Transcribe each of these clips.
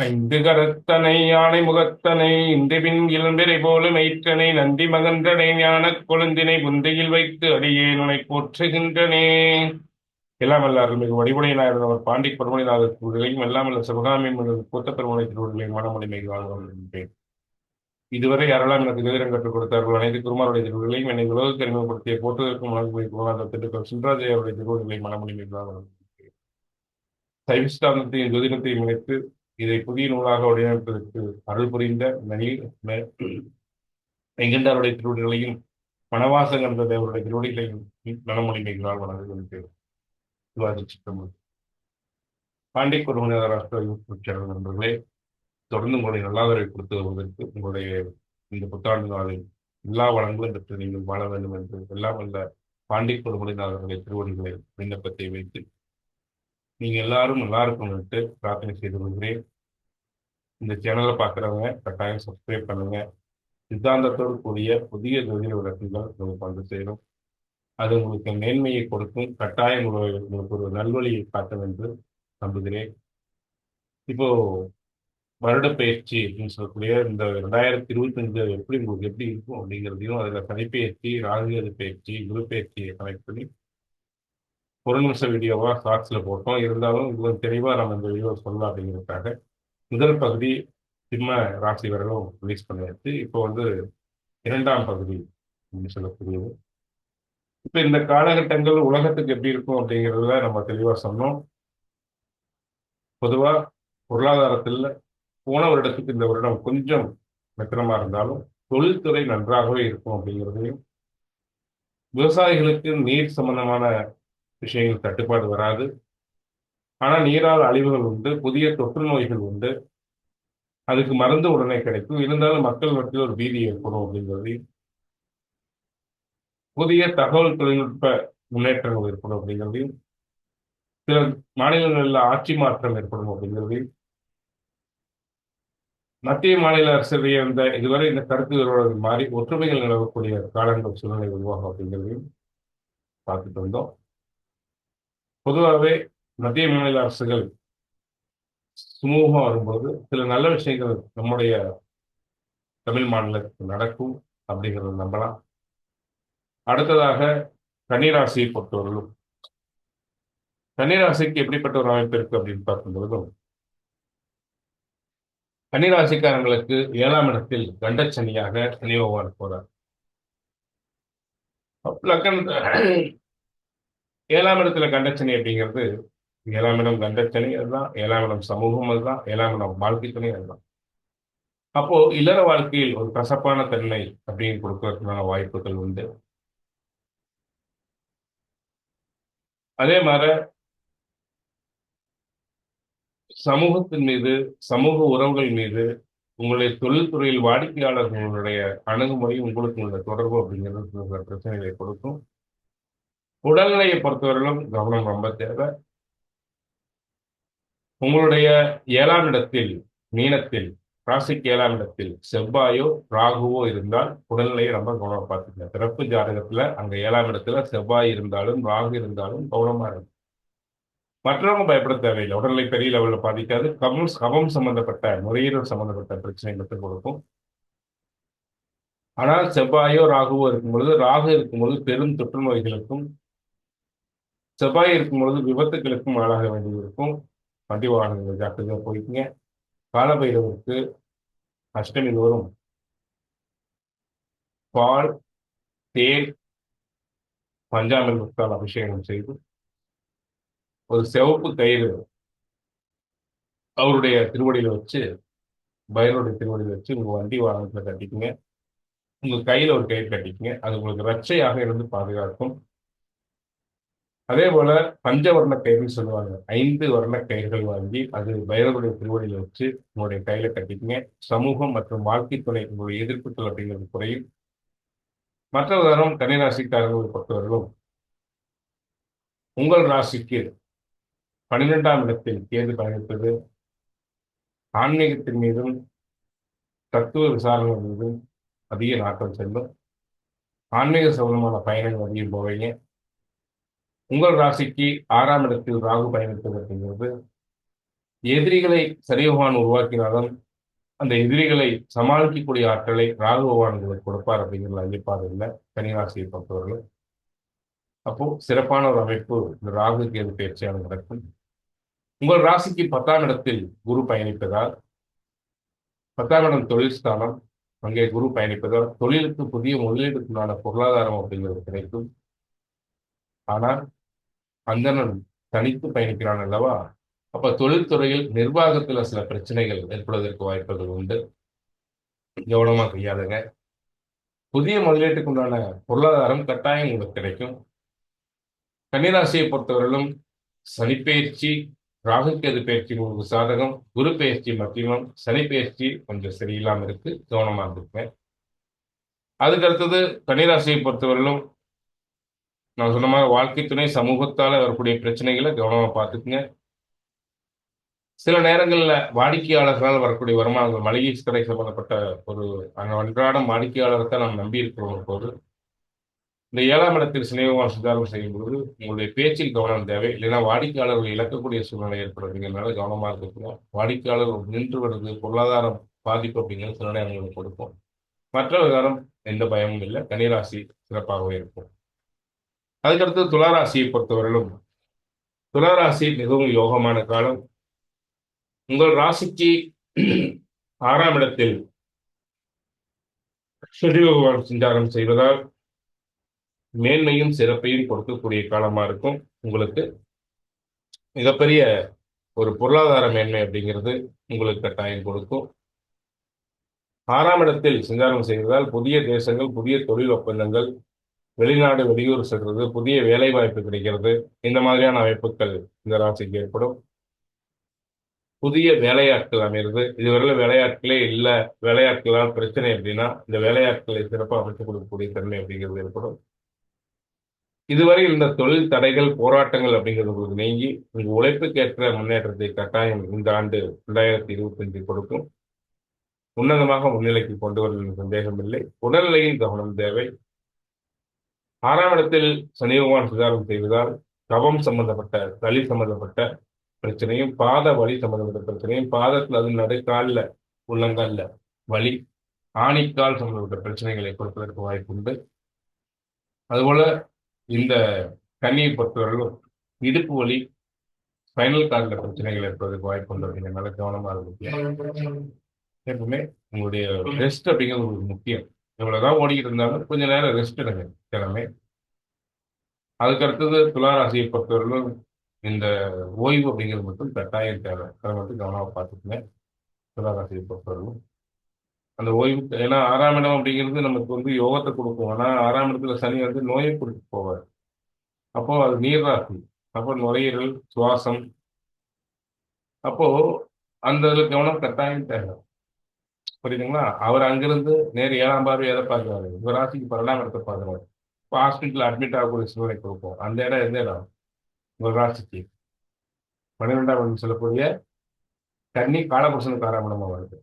ஐந்து கரத்தனை யானை முகத்தனை இந்திபின் இளம்பிரை போல மெய்ற்றனை நந்தி மகன்றனை ஞானக் கொழுந்தினை புந்தையில் வைத்து அடியே உனை போற்றுகின்றனே. எல்லாம் வல்ல அருள்மிகு வடிவுடையினார் அவர் பாண்டி பெருமணிநாதர் திருவுருளையும் எல்லாம் வல்ல சிவகாமி கூத்த பெருமணி திருவுருளையும் மனமொழிமை வாழ்கின்றேன் இதுவரை யாரெல்லாம் எனக்கு விவரம் கற்றுக் கொடுத்தார்கள் அனைத்து குருமாருடைய திருவுருளையும் என்னை உலக அறிமுகப்படுத்திய போற்றுவதற்கும் திருக்கள் குருநாத திண்டுக்கல் சுந்தராஜயாருடைய திருவுருளை மனமொழிமை சைவ சித்தாந்தத்தையும் ஜோதிடத்தையும் இணைத்து இதை புதிய நூலாக வடிவமைப்பதற்கு அருள் புரிந்த மெய்கண்டாருடைய திருவடிகளையும் மணவாசம் கண்ட தேவருடைய திருவடிகளையும் நலமொழிமைகளால் வணங்குகின்றேன் சிவாஜி சித்தம்பரம் பாண்டி குருமனிதராஷ்டிர யூடியூப் நண்பர்களே. தொடர்ந்து உங்களுடைய நல்லாதரவை கொடுத்து வருவதற்கு உங்களுடைய இந்த புத்தாண்டு நாளில் எல்லா வளங்களும் பெற்று நீங்கள் வாழ வேண்டும் என்று எல்லாம் அல்ல பாண்டி குருமனிதாரர்களுடைய திருவடிகளை விண்ணப்பத்தை வைத்து நீங்க எல்லாரும் நல்லா இருக்கணும்ட்டு பிரார்த்தனை செய்து கொள்கிறேன். இந்த சேனலை பார்க்குறவங்க கட்டாயம் சப்ஸ்கிரைப் பண்ணுங்க. சித்தாந்தத்தோடு கூடிய புதிய ஜோதிட விளக்கங்கள் உங்களுக்கு வந்து சேரும். அது உங்களுக்கு மேன்மையை கொடுக்கும். கட்டாயம் உங்களுக்கு ஒரு நல்வழியை காட்டும் என்று நம்புகிறேன். இப்போ வருட பயிற்சி அப்படின்னு சொல்லக்கூடிய இந்த ரெண்டாயிரத்தி இருபத்தி அஞ்சு எப்படி உங்களுக்கு எப்படி இருக்கும் அப்படிங்கிறதையும் அதில் சனிப்பெயர்ச்சி ராகுகேது பயிற்சி குரு பயிற்சியை கனெக்ட் பண்ணி ஒரு நிமிஷம் வீடியோவா ஷார்ட்ஸில் போட்டோம். இருந்தாலும் இவ்வளவு தெளிவாக நம்ம இந்த வீடியோ சொல்லலாம் அப்படிங்கிறதுக்காக முதல் பகுதி சிம்ம ராசி வரலும் ரிலீஸ் பண்ணியாச்சு. இப்போ வந்து இரண்டாம் பகுதி அப்படின்னு சொல்லக்கூடியது. இப்போ இந்த காலகட்டங்கள் உலகத்துக்கு எப்படி இருக்கும் அப்படிங்கிறத நம்ம தெளிவாக சொன்னோம். பொதுவாக பொருளாதாரத்தில் போன வருடத்துக்கு இந்த வருடம் கொஞ்சம் மெத்தனமாக இருந்தாலும் தொழில்துறை நன்றாகவே இருக்கும் அப்படிங்கிறதையும் விவசாயிகளுக்கு நீர் சம்பந்தமான விஷயங்கள் தட்டுப்பாடு வராது. ஆனால் நீரால் அழிவுகள் உண்டு புதிய தொற்று நோய்கள் உண்டு. அதுக்கு மருந்து உடனே கிடைக்கும். இருந்தாலும் மக்கள் மத்தியில் ஒரு பீதி ஏற்படும் அப்படிங்கிறது. புதிய தகவல் தொழில்நுட்ப முன்னேற்றங்கள் ஏற்படும் அப்படிங்கிறதையும் சில மாநிலங்களில் ஆட்சி மாற்றம் ஏற்படும் அப்படிங்கிறதையும் மத்திய மாநில அரசுடைய இந்த இதுவரை இந்த கருத்து வருவது மாறி ஒற்றுமைகள் நிலவக்கூடிய காலங்கள் சூழ்நிலை உருவாகும் அப்படிங்கிறதையும் பார்த்துட்டு வந்தோம். பொதுவாகவே மத்திய மாநில அரசுகள் சுமூகம் வரும்போது சில நல்ல விஷயங்கள் நம்முடைய தமிழ் மாநிலத்தில் நடக்கும் அப்படிங்கிறத நம்பலாம். அடுத்ததாக கன்னிராசியை பொறுத்தவர்களும் கன்னிராசிக்கு எப்படிப்பட்ட ஒரு அமைப்பு இருக்கு அப்படின்னு பார்க்கும்பொழுதும் கன்னிராசிக்காரங்களுக்கு ஏழாம் இடத்தில் கண்டச்சனியாக சனி பகவான் போறார். ஏழாம் இடத்துல கண்டச்சனை அப்படிங்கிறது ஏழாம் இடம் கண்டச்சனை அதுதான். ஏழாம் இடம் சமூகம் அதுதான். ஏழாம் இடம் வாழ்க்கை துணை அதுதான். அப்போ இல்லற வாழ்க்கையில் ஒரு கசப்பான தன்மை அப்படின்னு கொடுக்கறதுக்கான வாய்ப்புகள் உண்டு. அதே மாதிரி சமூகத்தின் மீது சமூக உறவுகள் மீது உங்களுடைய தொழில்துறையில் வாடிக்கையாளர்களுடைய அணுகுமுறை உங்களுக்கு உள்ள தொடர்பு அப்படிங்கிறது பிரச்சனைகளை கொடுக்கும். உடல்நிலையை பொறுத்தவரையிலும் கவனம் ரொம்ப தேவை. உங்களுடைய ஏழாம் இடத்தில் மீனத்தில் ராசிக்கு ஏழாம் இடத்தில் செவ்வாயோ ராகுவோ இருந்தால் உடல்நிலையை ரொம்ப கவனமாக பார்த்துக்கங்க. பிறப்பு ஜாதகத்துல அங்க ஏழாம் இடத்துல செவ்வாய் இருந்தாலும் ராகு இருந்தாலும் கவனமா இருக்கும் மற்றவங்க பயப்பட தேவையில்லை. உடல்நிலை பெரிய லெவலில் பாதிக்காது. கவம் கபம் சம்பந்தப்பட்ட நுரையீரல் சம்பந்தப்பட்ட பிரச்சனை மட்டும் கொடுக்கும். ஆனால் செவ்வாயோ ராகுவோ இருக்கும் பொழுது ராகு இருக்கும் பொழுது பெரும் தொற்று நோய்களுக்கும் செவ்வாய் இருக்கும் பொழுது விபத்துகளுக்கும் ஆளாக வேண்டியது இருக்கும் வண்டி வாகனங்கள் ஜாக்கிரதையாக போய்க்குங்க. காலபைரவருக்கு அஷ்டமி தோறும் பால் தேர் பஞ்சாமிர்தத்தால் அபிஷேகம் செய்து ஒரு சிவப்பு கயிறு அவருடைய திருவடியில வச்சு பயனுடைய திருவடியில் வச்சு உங்கள் வண்டி வாகனத்தில் கட்டிக்குங்க. உங்கள் கையில் ஒரு கயிறு கட்டிக்குங்க. அது உங்களுக்கு ரச்சையாக இருந்து பாதுகாக்கும். அதே போல பஞ்சவர்ண கயிறுன்னு சொல்லுவாங்க. ஐந்து வர்ண கயிறுகள் வாங்கி அது பைரவருடைய திருவடியில வச்சு உங்களுடைய கையில கட்டிக்கங்க. சமூகம் மற்றும் வாழ்க்கை துணை உங்களுடைய எதிர்ப்புகள் அப்படிங்கிறது குறையும். மற்ற உதாரணம் பொறுத்தவர்களும் பொறுத்தவரையிலும் உங்கள் ராசிக்கு பன்னிரெண்டாம் இடத்தில் கேது பயணிப்பது ஆன்மீகத்தின் மீதும் தத்துவ விசாரணை மீதும் அதிக நாட்டம் செல்லும். ஆன்மீக சம்பந்தமான பயணங்கள் அதிகம் போவீங்க. உங்கள் ராசிக்கு ஆறாம் இடத்தில் ராகு பயணிப்பது அப்படிங்கிறது எதிரிகளை சரி பகவான் உருவாக்கினாலும் அந்த எதிரிகளை சமாளிக்கக்கூடிய ஆற்றலை ராகு பகவான் உங்களுக்கு கொடுப்பார் அப்படிங்கிற ஐயப்பாடு இல்லை. கனிராசியை பொறுத்தவர்கள் அப்போ சிறப்பான ஒரு அமைப்பு இந்த ராகு கேது பயிற்சியாக நடக்கும். உங்கள் ராசிக்கு பத்தாம் இடத்தில் குரு பயணிப்பதால் பத்தாம் இடம் தொழில் ஸ்தானம். அங்கே குரு பயணிப்பதால் தொழிலுக்கு புதிய முதலீடுக்குண்டான பொருளாதாரம் அப்படிங்கிறது கிடைக்கும். ஆனால் அந்தனன் தனித்து பயணிக்கிறான் அல்லவா? அப்ப தொழில்துறையில் நிர்வாகத்துல சில பிரச்சனைகள் ஏற்படுவதற்கு வாய்ப்புகள் உண்டு. கவனமா கையாளுங்க. புதிய முதலீட்டுக்கு உண்டான பொருளாதாரம் கட்டாயம் உங்களுக்கு கிடைக்கும். கன்னிராசியை பொறுத்தவரையிலும் சனிப்பெயர்ச்சி ராகுக்கேது பயிற்சி உங்களுக்கு சாதகம். குரு பயிற்சி மத்தியமம் சனி பயிற்சி கொஞ்சம் சரியில்லாமல் இருக்கு. கவனமா இருந்துக்குங்க. அதுக்கு அடுத்தது கன்னிராசியை பொறுத்தவரையிலும் நான் சொன்ன மாதிரி வாழ்க்கை துணை சமூகத்தால் வரக்கூடிய பிரச்சனைகளை கவனமாக பார்த்துக்குங்க. சில நேரங்களில் வாடிக்கையாளர்களால் வரக்கூடிய வருமானங்கள் மளிகை கடை சம்பந்தப்பட்ட ஒரு அன்றாடம் வாடிக்கையாளரை தான் நாம் நம்பி இருக்கிறோம் போது இந்த ஏழாம் இடத்தில் சிநேகமாக சுதாரம் செய்யும்போது உங்களுடைய பேச்சில் கவனம் தேவை. இல்லைன்னா வாடிக்கையாளர்கள் இழக்கக்கூடிய சூழ்நிலை ஏற்படுறதுங்கிறதுனால கவனமாக இருக்கணும். வாடிக்கையாளர்கள் நின்று வருது பொருளாதாரம் பாதிப்பு அப்படிங்கிறது சில நேரங்களுக்கு கொடுக்கும். மற்ற விவகாரம் எந்த பயமும் இல்லை. கனிராசி சிறப்பாகவே இருக்கும். அதுக்கடுத்து துளாராசியை பொறுத்தவரையிலும் துளாராசி மிகவும் யோகமான காலம். உங்கள் ராசிக்கு ஆறாம் இடத்தில் சரி பகவான் சஞ்சாரம் செய்வதால் மேன்மையும் சிறப்பையும் கொடுக்கக்கூடிய காலமா இருக்கும் உங்களுக்கு. மிகப்பெரிய ஒரு பொருளாதார மேன்மை அப்படிங்கிறது உங்களுக்கு கட்டாயம் கொடுக்கும். ஆறாம் இடத்தில் சஞ்சாரம் செய்வதால் புதிய தேசங்கள் புதிய தொழில் ஒப்பந்தங்கள் வெளிநாடு வெளியூர் செல்றது புதிய வேலை வாய்ப்பு கிடைக்கிறது இந்த மாதிரியான அமைப்புகள் இந்த ராசிக்கு ஏற்படும். புதிய வேலையாட்கள் அமைகிறது இதுவரையில வேலையாட்களே இல்லை. வேலையாட்களால் பிரச்சனை அப்படின்னா இந்த வேலையாட்களை சிறப்பாக அமைத்துக் கொடுக்கக்கூடிய தன்மை அப்படிங்கிறது ஏற்படும். இதுவரை இந்த தொழில் தடைகள் போராட்டங்கள் அப்படிங்கிறது உங்களுக்கு நீங்கி உங்கள் உழைப்புக்கேற்ற முன்னேற்றத்தை கட்டாயம் இந்த ஆண்டு ரெண்டாயிரத்தி இருபத்தி அஞ்சு கொடுக்கும். உன்னதமாக முன்னிலைக்கு கொண்டு வரும் சந்தேகம் இல்லை உடல்நிலையில் கவனம் தேவை. ஆறாம் இடத்தில் சனி பகவான் சுதாரம் செய்வதால் கவம் சம்பந்தப்பட்ட தளி சம்பந்தப்பட்ட பிரச்சனையும் பாத வலி சம்பந்தப்பட்ட பிரச்சனையும் பாதத்தில் அது நடுக்காலில் உள்ளங்காலில் வலி ஆணிக்கால் சம்பந்தப்பட்ட பிரச்சனைகளை கொடுப்பதற்கு வாய்ப்பு உண்டு. அதுபோல இந்த கண்ணியை பொறுத்தவரையிலும் இடுப்பு வலி ஸ்பைனல் கார்டில் பிரச்சனைகள் ஏற்படுவதற்கு வாய்ப்பு உண்டு. அப்படிங்கிறனால கவனமாக இருக்கும் எப்பவுமே உங்களுடைய ரெஸ்ட் அப்படிங்கிறது உங்களுக்கு முக்கியம். இவ்வளவுதான் ஓடிக்கிட்டு இருந்தாலும் கொஞ்ச நேரம் ரெஸ்ட் எடுங்க. திறமை. அதுக்கு அடுத்தது துளாராசியை பொறுத்தவரையிலும் இந்த ஓய்வு அப்படிங்கிறது மட்டும் கட்டாயம் தேவை. அதை மட்டும் கவனமாக பார்த்துக்கங்க. துளாராசியை பொறுத்தவரையிலும். அந்த ஓய்வு ஏன்னா ஆறாம் இடம் அப்படிங்கிறது நமக்கு வந்து யோகத்தை கொடுக்கும். ஆனால் ஆறாம் இடத்துல சனி வந்து நோயை கொடுத்து போவார். அப்போ அது நீர் ராசி. அப்போ நுரையீரல் சுவாசம். அப்போ அந்த கவனம் கட்டாயம் தேவை. புரியுதுங்களா? அவர் அங்கிருந்து நேர் ஏழாம் பார்வை எதை பார்க்குறாரு உங்க ராசிக்கு பன்னெண்டாம் இடத்தை பார்க்குறாரு. இப்போ ஹாஸ்பிட்டலில் அட்மிட் ஆகக்கூடிய சூழ்நிலை கொடுப்போம். அந்த இடம் எந்த இடம்? உங்கள் ராசிக்கு பன்னிரெண்டாம் இடம் சொல்லக்கூடிய கன்னி காலபுருஷனுக்கு ஆறாம் வருது.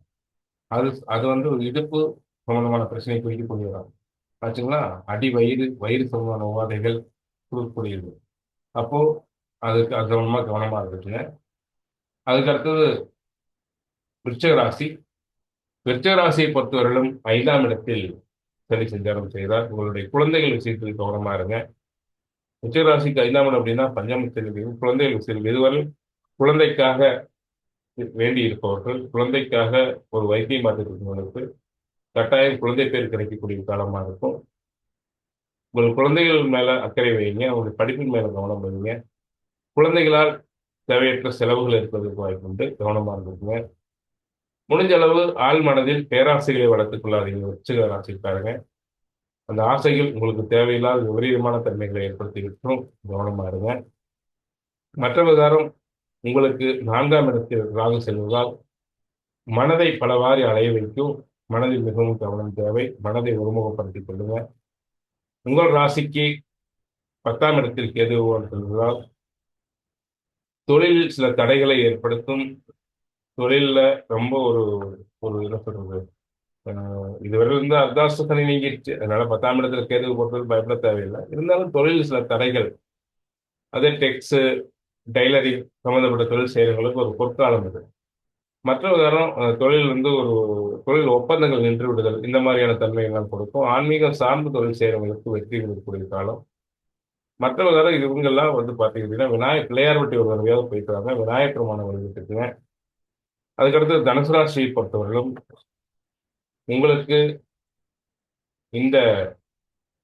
அது அது வந்து ஒரு இடுப்பு சம்பந்தமான பிரச்சனை குறிக்கக்கூடிய இடம் ஆச்சுங்களா அடி வயிறு வயிறு சம்பந்தமான உபாதைகள் கொடுக்கக்கூடியது. அப்போ அதுக்கு அது சம்பந்தமாக கவனமாக இருக்குதுங்க அதுக்கு அடுத்தது விருச்சக ராசி. விருச்சக ராசியை பொறுத்தவரையிலும் ஐந்தாம் இடத்தில் சனி சஞ்சாரம் செய்தால் உங்களுடைய குழந்தைகள் விஷயத்தில் கவனமா இருங்க. உச்சராசிக்கு ஐந்தாம் இடம் அப்படின்னா பஞ்சாமத்தில் குழந்தைகள் விஷயத்தில் இதுவரை குழந்தைக்காக வேண்டி இருப்பவர்கள் குழந்தைக்காக ஒரு வைத்தியம் பார்த்துட்டு கட்டாயம் குழந்தை பேர் கிடைக்கக்கூடிய காலமாக இருக்கும். உங்கள் குழந்தைகள் மேல அக்கறை வைங்க. உங்கள் படிப்பின் மேல கவனம் வைங்க. குழந்தைகளால் தேவையற்ற செலவுகள் இருப்பதற்கு வாய்ப்புண்டு. கவனமாக இருக்குங்க முடிஞ்ச அளவு ஆள் மனதில் பேராசைகளை வளர்த்துக் கொள்ளாதீங்க. வச்சுக்க ராசிக்காரங்க அந்த ஆசைகள் உங்களுக்கு தேவையில்லாத விபரீதமான தன்மைகளை ஏற்படுத்திவிட்டும். கவனமா இருங்க. மற்ற விகாரம் உங்களுக்கு நான்காம் இடத்தில் ராகு செல்வதால் மனதை பலவாரி அலைய வைக்கும். மனதில் மிகவும் கவனம் தேவை. மனதை ஒருமுகப்படுத்திக் கொள்ளுங்க. உங்கள் ராசிக்கு பத்தாம் இடத்தில் கேது செல்வதால் தொழிலில் சில தடைகளை ஏற்படுத்தும். தொழிலில் ரொம்ப ஒரு ஒரு என்ன சொல்றது. இதுவரை இருந்து அர்த்தாஷ்ட சனி நீங்கிடுச்சு அதனால பத்தாம் இடத்துல கேது போட்டது பயப்பட தேவையில்லை. இருந்தாலும் தொழில் சில தடைகள். அதே டெக்ஸு டைலரிங் சம்மந்தப்பட்ட தொழில் செய்கிறவங்களுக்கு ஒரு பொற்காலம் இது மற்ற உதாரணம் தொழில் வந்து ஒரு தொழில் ஒப்பந்தங்கள் நின்று விடுதல். இந்த மாதிரியான தன்மைகள்லாம் கொடுக்கும். ஆன்மீகம் சார்ந்த தொழில் செய்கிறவங்களுக்கு வெற்றி கொடுக்கக்கூடிய காலம். மற்ற இவங்கெல்லாம் வந்து பார்த்தீங்கன்னா விநாயகர் பிள்ளையார் வட்டி ஒரு தடவையாவது போயிட்டு விநாயகர் பெருமானை வழிபட்டுக்குங்க அதுக்கடுத்து தனுசு ராசியை பொறுத்தவரையிலும் உங்களுக்கு இந்த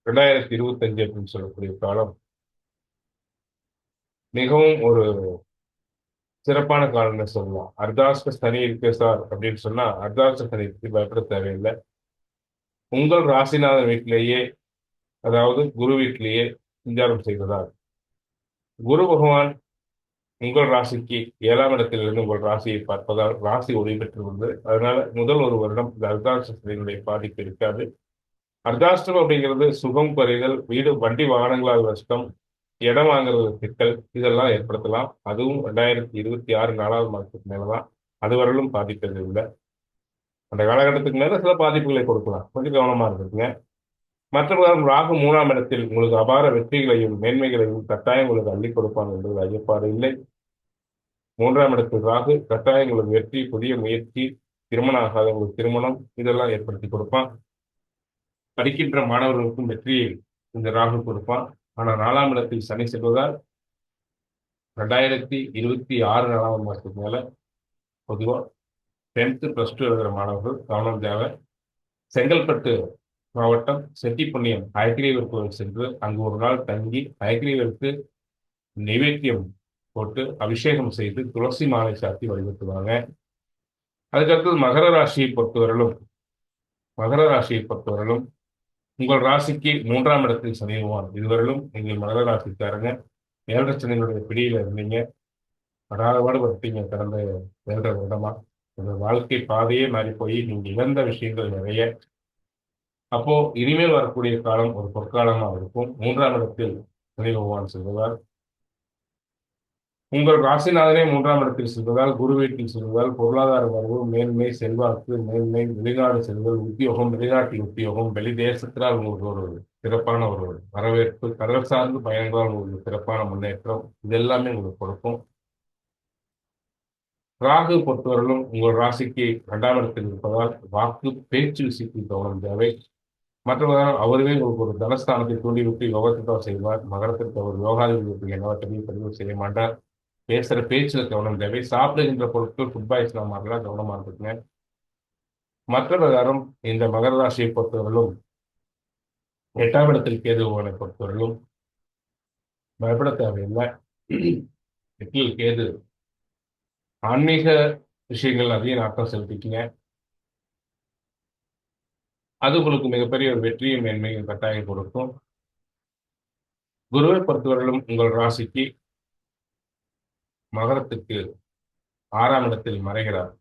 ரெண்டாயிரத்தி இருபத்தஞ்சு அப்படின்னு சொல்லக்கூடிய காலம் மிகவும் ஒரு சிறப்பான காலம்னு சொல்லலாம். அர்தாஸ்க சனி இருக்கு சார் அப்படின்னு சொன்னா அர்த்தாஷ்ட சனி பற்றி பயப்பட தேவையில்லை. உங்கள் ராசிநாதன் வீட்டிலேயே அதாவது குரு வீட்டிலேயே சஞ்சாரம் செய்வதால் குரு பகவான் உங்கள் ராசிக்கு ஏழாம் இடத்திலிருந்து உங்கள் ராசியை பார்ப்பதால் ராசி ஒளி பெற்றுள்ளது அதனால முதல் ஒரு வருடம் இந்த அர்த்தாஷ்ட பாதிப்பு இருக்காது. அர்த்தாஷ்டம் அப்படிங்கிறது சுகம் குறைதல் வீடு வண்டி வாகனங்களால் நஷ்டம் இடம் வாங்குறது சிக்கல் இதெல்லாம் ஏற்படுத்தலாம். அதுவும் ரெண்டாயிரத்தி இருபத்தி ஆறு நாலாவது மாதத்துக்கு மேலதான். அது வரலும் பாதிப்பது இல்லை அந்த காலகட்டத்துக்கு மேல சில பாதிப்புகளை கொடுக்கலாம். கொஞ்சம் கவனமா இருக்குங்க மற்றவர்கள் ராகு மூணாம் இடத்தில் உங்களுக்கு அபார வெற்றிகளையும் மேன்மைகளையும் கட்டாயம் உங்களுக்கு அள்ளி கொடுப்பான் என்பது ஐயப்பாடு இல்லை. மூன்றாம் இடத்தில் ராகு கட்டாயம் உங்களுக்கு வெற்றி புதிய முயற்சி திருமணம் ஆகாத உங்களுக்கு திருமணம் இதெல்லாம் ஏற்படுத்தி கொடுப்பான் படிக்கின்ற மாணவர்களுக்கும் வெற்றியை இந்த ராகு கொடுப்பான் ஆனால் நாலாம் இடத்தில் சனி செல்வதால் ரெண்டாயிரத்தி இருபத்தி ஆறு நாலாம் மாதத்துக்கு மேல பொதுவாக டென்த்து ப்ளஸ் டூ எழுதுகிற மாணவர்கள் கவனம் தேவை. செங்கல்பட்டு மாவட்டம் செட்டிப்புண்ணியம் ஹயக்ரீவர் கோவில் சென்று அங்கு ஒரு நாள் தங்கி ஹயக்ரீவருக்கு நைவேத்தியம் போட்டு அபிஷேகம் செய்து துளசி மாலை சாத்தி வழிபட்டுவாங்க. அதுக்கடுத்தது மகர ராசியை பொறுத்தவரையிலும் மகர ராசியை பொறுத்தவரையிலும் உங்கள் ராசிக்கு மூன்றாம் இடத்தில் சனி பகவான் இதுவரையிலும் நீங்கள் மகர ராசிக்காரங்க. ஏழரை சனியினுடைய பிடியில் இருந்தீங்க. படாதபாடு படுத்தீங்க கடந்த ஏழரை வருடமா. உங்கள் வாழ்க்கை பாதையே மாறி போய் நீங்கள் இழந்த விஷயங்கள் நிறைய. அப்போ இனிமேல் வரக்கூடிய காலம் ஒரு பொற்காலமா இருக்கும். மூன்றாம் இடத்தில் சனி பகவான் செல்வதால் உங்கள் ராசிநாதனே மூன்றாம் இடத்தில் செல்வதால் குரு வீட்டில் செல்வதால் பொருளாதார வரவு மேன்மை செல்வாக்கு மேன்மை வெளிநாடு செல்வல் உத்தியோகம் வெளிநாட்டில் உத்தியோகம் வெளி தேசத்தினால் உங்களுக்கு ஒரு சிறப்பான ஒரு வரவேற்பு கடல் சார்ந்த பயணங்களால் உங்களுக்கு சிறப்பான முன்னேற்றம் இதெல்லாமே உங்களுக்கு கொடுக்கும். ராகு பொறுத்தவரையிலும் உங்கள் ராசிக்கு இரண்டாம் இடத்தில் இருப்பதால் வாக்கு பேச்சு விஷயத்தில் கவனம் தேவை. மற்றவர்கள் அவருமே உங்களுக்கு ஒரு தனஸ்தானத்தை தூண்டிவிட்டு யோகத்திற்காக செய்வார். மகரத்திற்கு அவர் யோகாதிபதி எல்லாவற்றையும் பதிவு செய்ய மாட்டார். பேசுற பேச்சில் கவனம் தேவை. சாப்பிடுகின்ற பொருட்கள் ஃபுட் பாய்ஸ்லாம் மாதிரிலாம் கவனமா இருக்குங்க மற்ற பிரகாரம் இந்த மகர ராசியை பொறுத்தவரையிலும் எட்டாம் இடத்தில் கேது பகவானை பொறுத்தவரையிலும் பயப்பட தேவையில்லை. எட்டில் கேது. ஆன்மீக விஷயங்கள் அதிக நாட்டம் செலுத்திக்கங்க. அது உங்களுக்கு மிகப்பெரிய ஒரு வெற்றியும் மேன்மையும் கட்டாயம் கொடுக்கும். குருவை பொறுத்தவரையிலும் உங்கள் ராசிக்கு மகரத்துக்கு ஆறாம் இடத்தில் மறைகிறார்.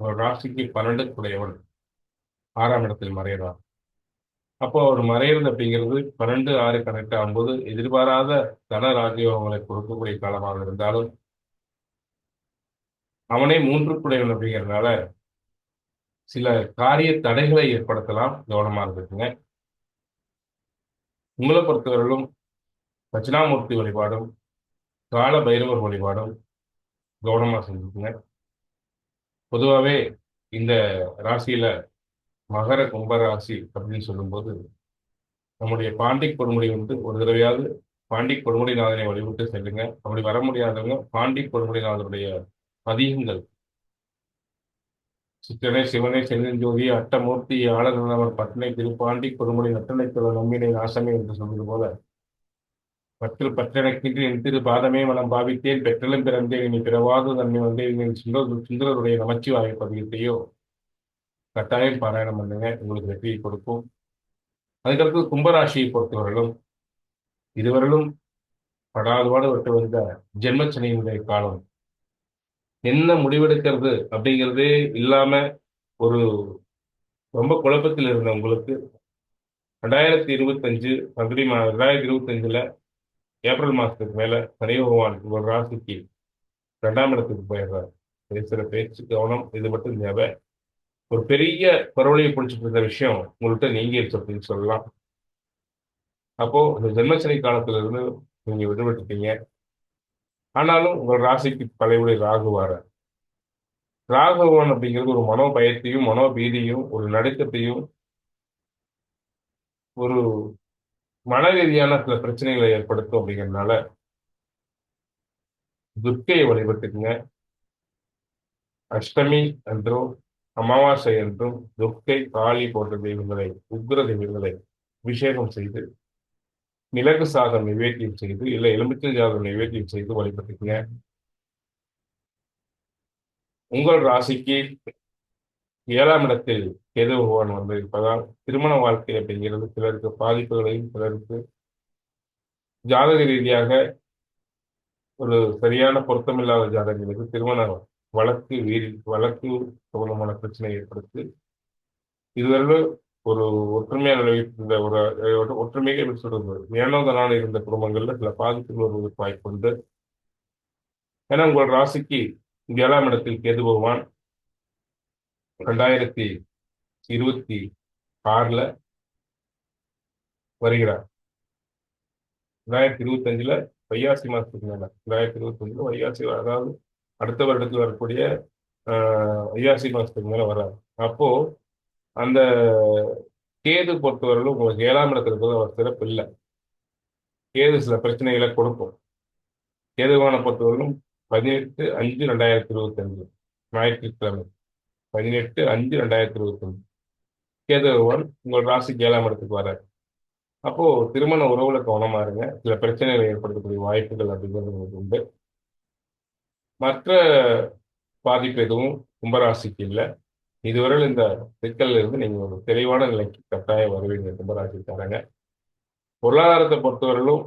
உங்கள் ராசிக்கு பன்னெண்டுக்குடையவன் ஆறாம் இடத்தில் மறைகிறார். அப்போ அவர் மறையிறது அப்படிங்கிறது பன்னெண்டு ஆறு கனெக்ட் ஆகும்போது எதிர்பாராத தன ராஜயோகங்களை கொடுக்கக்கூடிய காலமாக இருந்தாலும் அவனே மூன்று குடையவன் அப்படிங்கிறதுனால சில காரிய தடைகளை ஏற்படுத்தலாம். கவனமா இருந்துக்குங்க. உங்களை பொறுத்தவரையிலும் தட்சிணாமூர்த்தி வழிபாடும் கால பைரவர் வழிபாடும் கவனமாக செஞ்சுக்குங்க. பொதுவாகவே இந்த ராசியில மகர கும்ப ராசி அப்படின்னு சொல்லும்போது நம்முடைய பாண்டிக் பொறுமுடி வந்து ஒரு தடவையாவது பாண்டி கொடுமுடிநாதனை வழிபட்டு செல்லுங்க. அப்படி வர முடியாதவங்க பாண்டி கொடுமுடிநாதனுடைய பதிகங்கள் சித்தனை சிவனை ஜோதி அட்டமூர்த்தி ஆளநவர் பட்டனை திருப்பாண்டி கொடுமுடி நட்டனை நம்மினை நாசமே என்று சொன்னது போல. பற்று பற்றெனக்கின்றி என் திரு பாதமே மனம் பாவித்தேன் பெற்றலும் பிறந்தேன் இனி பிறவாத தன்மை வந்தேன் சுந்தர சுந்தரருடைய நமச்சிவாய பதிகத்தையோ கட்டாயம் பாராயணம் பண்ணுங்க உங்களுக்கு வெற்றியை கொடுக்கும் அதுக்கடுத்து கும்பராசியை பொறுத்தவரையிலும் இதுவரையிலும் படாதவாடு விட்டு வந்த ஜென்மச்சனையினுடைய காலம். என்ன முடிவெடுக்கிறது அப்படிங்கிறதே இல்லாம ஒரு ரொம்ப குழப்பத்தில் இருந்த உங்களுக்கு. ரெண்டாயிரத்தி இருபத்தஞ்சு பகுதி மா ரெண்டாயிரத்தி இருபத்தஞ்சுல ஏப்ரல் மாசத்துக்கு மேல சனி பகவான் ஒரு ராசிக்கு ரெண்டாம் இடத்துக்கு போயிடுறாரு. பேசுகிற பேச்சு கவனம் இது மட்டும் தேவை ஒரு பெரிய பரவலையை பிடிச்சிட்டு இருந்த விஷயம் உங்கள்கிட்ட நீங்கிருச்சு அப்படின்னு சொல்லலாம். அப்போ இந்த ஜென்மசனி காலத்துல இருந்து நீங்க விடுபட்டுட்டீங்க. ஆனாலும் உங்கள் ராசிக்கு பழையபடி ராகு வர. ராகவன் அப்படிங்கிறது ஒரு மனோபயத்தையும் மனோபீதியும் ஒரு நடுக்கத்தையும் ஒரு மன ரீதியான சில பிரச்சனைகளை ஏற்படுத்தும் அப்படிங்கிறதுனால துர்க்கையை வழிபட்டுக்குங்க. அஷ்டமி என்றும் அமாவாசை என்றும் துர்க்கை காளி போன்ற தெய்வங்களை உக்ர தெய்வங்களை அபிஷேகம் செய்து மிளகு சாதம் நிவேத்தியம் செய்து இல்லை எலுமிச்சை சாதம் நிவேத்தியம் செய்து வழிபட்டுக்குங்க. உங்கள் ராசிக்கு ஏழாம் இடத்தில் கேது பகவான் வந்திருப்பதால் திருமண வாழ்க்கை அப்படிங்கிறது சிலருக்கு பாதிப்புகளையும் சிலருக்கு ஜாதக ரீதியாக ஒரு சரியான பொருத்தமில்லாத ஜாதகங்களுக்கு திருமண வழக்கு வீரி வழக்கு சம்பந்தமான பிரச்சனை ஏற்படுத்தி இதுவரை ஒரு ஒற்றுமையாக நிலவிட்டிருந்த ஒரு ஒற்றுமையை எப்படி சொல்றது ஏனோதனான இருந்த குடும்பங்கள்ல சில பாதிப்புகள் வருவதற்கு வாய்ப்பு உண்டு. ஏன்னா உங்கள் ராசிக்கு ஏழாம் இடத்தில் கேது பகவான் ரெண்டாயிரத்தி இருபத்தி ஆறுல வருகிறார். ரெண்டாயிரத்தி இருபத்தி அஞ்சுல வையாசி மாசத்துக்கு மேல ரெண்டாயிரத்தி இருபத்தி அஞ்சுல வையாசி அதாவது அடுத்த வருடத்தில் வரக்கூடிய வையாசி மாசத்துக்கு மேல வர்றாரு அப்போ அந்த கேது பொறுத்தவரையிலும் உங்களுக்கு ஏழாம் இடத்துல இருக்கிறது அவர் சிறப்பு இல்லை. கேது சில பிரச்சனைகளை கொடுக்கும். கேதுவான பொறுத்தவரையிலும் பதினெட்டு அஞ்சு ரெண்டாயிரத்தி இருபத்தி அஞ்சு ஞாயிற்றுக்கிழமை பதினெட்டு அஞ்சு ரெண்டாயிரத்தி இருபத்தி அஞ்சு கேதுவன் உங்கள் ராசிக்கு ஏழாம் இடத்துக்கு வர அப்போ திருமண உறவுல கவனமா இருங்க. சில பிரச்சனைகளை ஏற்படுத்தக்கூடிய வாய்ப்புகள் அப்படிங்கிறது உண்டு. மற்ற பாதிப்பு எதுவும் கும்பராசிக்கு இல்லை. இதுவரையில் இந்த சிக்கல்ல இருந்து நீங்க ஒரு தெளிவான நிலைக்கு கட்டாயம் வருவீங்க கும்பராசிக்காரங்க. பொருளாதாரத்தை பொறுத்தவரையிலும்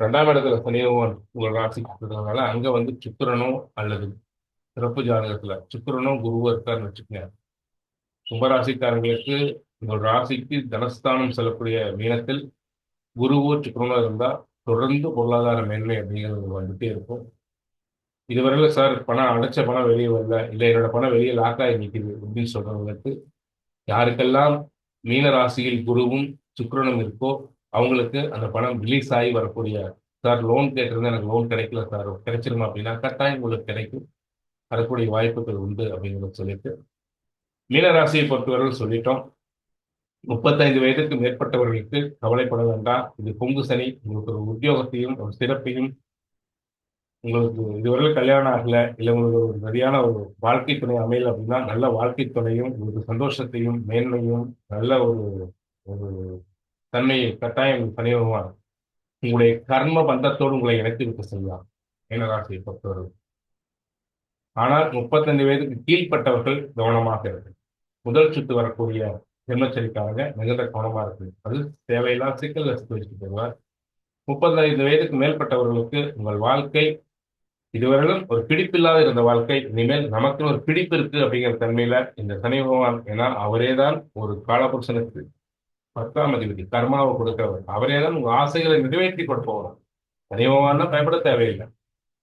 ரெண்டாம் இடத்துல சனியவன் உங்கள் ராசிக்கு இருக்கிறதுனால அங்க வந்து சுக்கிரனோ அல்லது சிறப்பு ஜாதகத்துல சுக்கிரனோ குருவோ இருக்காருன்னு வச்சுக்கோங்க. கும்பராசிக்காரங்களுக்கு உங்கள் ராசிக்கு தனஸ்தானம் செல்லக்கூடிய மீனத்தில் குருவோ சுக்கரனோ இருந்தா தொடர்ந்து பொருளாதார மேன்மை அப்படிங்கிறது வந்துட்டே இருக்கும். இதுவரையில சார் பணம் அடைச்ச பணம் வெளியே வரல. இல்லை என்னோட பணம் வெளியே லாக்காகி நிற்குது அப்படின்னு சொல்றவங்களுக்கு யாருக்கெல்லாம் மீன ராசியில் குருவும் சுக்கரனும் இருக்கோ அவங்களுக்கு அந்த பணம் ரிலீஸ் ஆகி வரக்கூடிய சார் லோன் கேட்டிருந்தா எனக்கு லோன் கிடைக்கல சார். கிடைச்சிருமா அப்படின்னா கட்டாயம் உங்களுக்கு கிடைக்கும். வரக்கூடிய வாய்ப்புகள் உண்டு அப்படிங்கிறத சொல்லிட்டு மீனராசியை பொறுத்தவரை சொல்லிட்டோம். முப்பத்தைந்து வயதுக்கு மேற்பட்டவர்களுக்கு கவலைப்பட வேண்டாம். இது பொங்கு சனி. உங்களுக்கு ஒரு உத்தியோகத்தையும் ஒரு சிறப்பையும் உங்களுக்கு இதுவரை கல்யாணம் ஆகல இல்லை உங்களுக்கு ஒரு சரியான ஒரு வாழ்க்கை துணை அமையல அப்படின்னா நல்ல வாழ்க்கை துணையும் உங்களுக்கு சந்தோஷத்தையும் மேன்மையும் நல்ல ஒரு ஒரு தன்மையை கட்டாயம் பணியுவான் உங்களுடைய கர்ம பந்தத்தோடு உங்களை இணைத்து விட்டு செய்யலாம் மீனராசியை பொறுத்தவர்கள் ஆனால் முப்பத்தஞ்சு வயதுக்கு கீழ்ப்பட்டவர்கள் கவனமாக இருக்கு முதல் சுத்து வரக்கூடிய ஜென்மச்சரிக்காக மிகுந்த கவனமா இருக்கு அது தேவையில்லா சிக்கல் வச்சுட்டு போவார் முப்பத்தைந்து வயதுக்கு மேற்பட்டவர்களுக்கு உங்கள் வாழ்க்கை இதுவரையிலும் ஒரு பிடிப்பில்லாத இருந்த வாழ்க்கை இனிமேல் நமக்கு ஒரு பிடிப்பு இருக்கு அப்படிங்கிற தன்மையில இந்த சனி பகவான் ஏன்னா அவரே தான் ஒரு காலபுருஷனுக்கு பத்தாம் அதிபதி கர்மாவை கொடுக்கிறவர். அவரே தான் உங்க ஆசைகளை நிறைவேற்றி கொடுப்பவர் சனி பகவான் பயப்பட தேவையில்லை.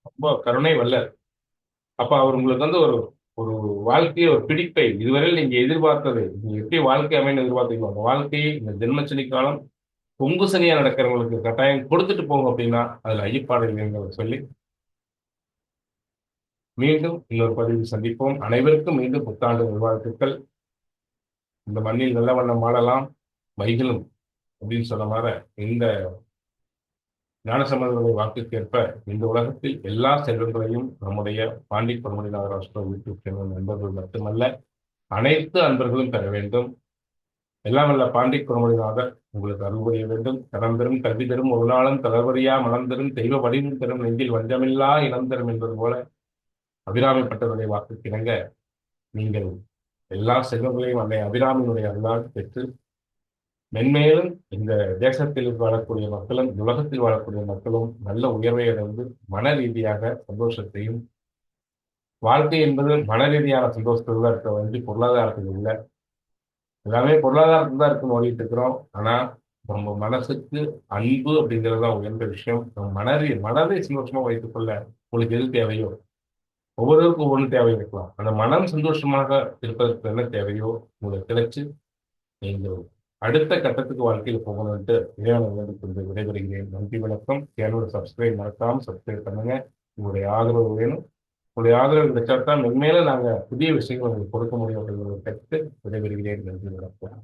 ரொம்ப கருணை வல்லர். அப்ப அவர் உங்களுக்கு வந்து ஒரு ஒரு வாழ்க்கையை ஒரு பிடிப்பை இதுவரையில் நீங்க எதிர்பார்த்தது நீங்க எப்படி வாழ்க்கை அமைன்னு எதிர்பார்த்தீங்களோ அந்த வாழ்க்கையை இந்த ஜென்மச்சனி காலம் பொங்கு சனியா நடக்கிறவங்களுக்கு கட்டாயம் கொடுத்துட்டு போங்க அப்படின்னா அதுல ஐயப்பாடு இல்லைங்கிறத சொல்லி மீண்டும் இன்னொரு பதிவில் சந்திப்போம். அனைவருக்கும் மீண்டும் புத்தாண்டு நல்வாழ்த்துக்கள். இந்த மண்ணில் நல்ல வண்ணம் மாடலாம் வைகளும் அப்படின்னு சொன்ன மாதிரி இந்த ஞானசம்பந்தருடைய வாக்குக்கேற்ப இந்த உலகத்தில் எல்லா செல்வங்களையும் நம்முடைய பாண்டி பொன்மணி நாகராஷ்டிரம் யூடியூப் சேனல் நண்பர்கள் மட்டுமல்ல அனைத்து அன்பர்களும் பெற வேண்டும். எல்லாம் வல்ல பாண்டி குரமொழிநாதர் உங்களுக்கு அருள் புரிய வேண்டும். கடன் தரும் கல்வி தரும் ஒரு நாளும் தளர்வரியா மனம் தரும் தெய்வ வடிவம் தரும் நெஞ்சில் வஞ்சமில்லா இனம் தரும் என்பது போல அபிராமிப்பட்டவருடைய வாக்கு கிணங்க நீங்கள் எல்லா செல்வங்களையும் அன்னை அபிராமியினுடைய அருளால் பெற்று மென்மேலும் இந்த தேசத்தில் வாழக்கூடிய மக்களும் உலகத்தில் வாழக்கூடிய மக்களும் நல்ல உயர்வை அடைந்து மன ரீதியாக சந்தோஷத்தையும் வாழ்க்கை என்பது மன ரீதியான சந்தோஷத்தில் தான் இருக்க வந்து பொருளாதாரத்தில் இல்லை எல்லாமே பொருளாதாரத்தில் தான் இருக்குன்னு ஓடிட்டு இருக்கிறோம். ஆனா நம்ம மனசுக்கு அன்பு அப்படிங்கிறது தான் உயர்ந்த விஷயம். நம்ம மனதை மனதை சந்தோஷமா வைத்துக் கொள்ள உங்களுக்கு எது தேவையோ ஒவ்வொருவருக்கும் ஒவ்வொரு தேவை இருக்கலாம். அந்த மனம் சந்தோஷமாக இருப்பதற்கு என்ன தேவையோ உங்களுக்கு கிடைச்சு நீங்கள் அடுத்த கட்டத்துக்கு வாழ்க்கையில் போகணும்ட்டு இறைவனை கொண்டு விடைபெறுகிறேன். நன்றி வணக்கம். சேனலோட சப்ஸ்கிரைப் மறக்காம சப்ஸ்கிரைப் பண்ணுங்க. உங்களுடைய ஆதரவு வேணும். உங்களுடைய ஆதரவு கிடைச்சாத்தான் மென்மேலும் நாங்கள் புதிய விஷயங்கள் உங்களுக்கு கொடுக்க முடியும் ஒரு தத்து விடைபெறுகிறேன். நன்றி வணக்கம்.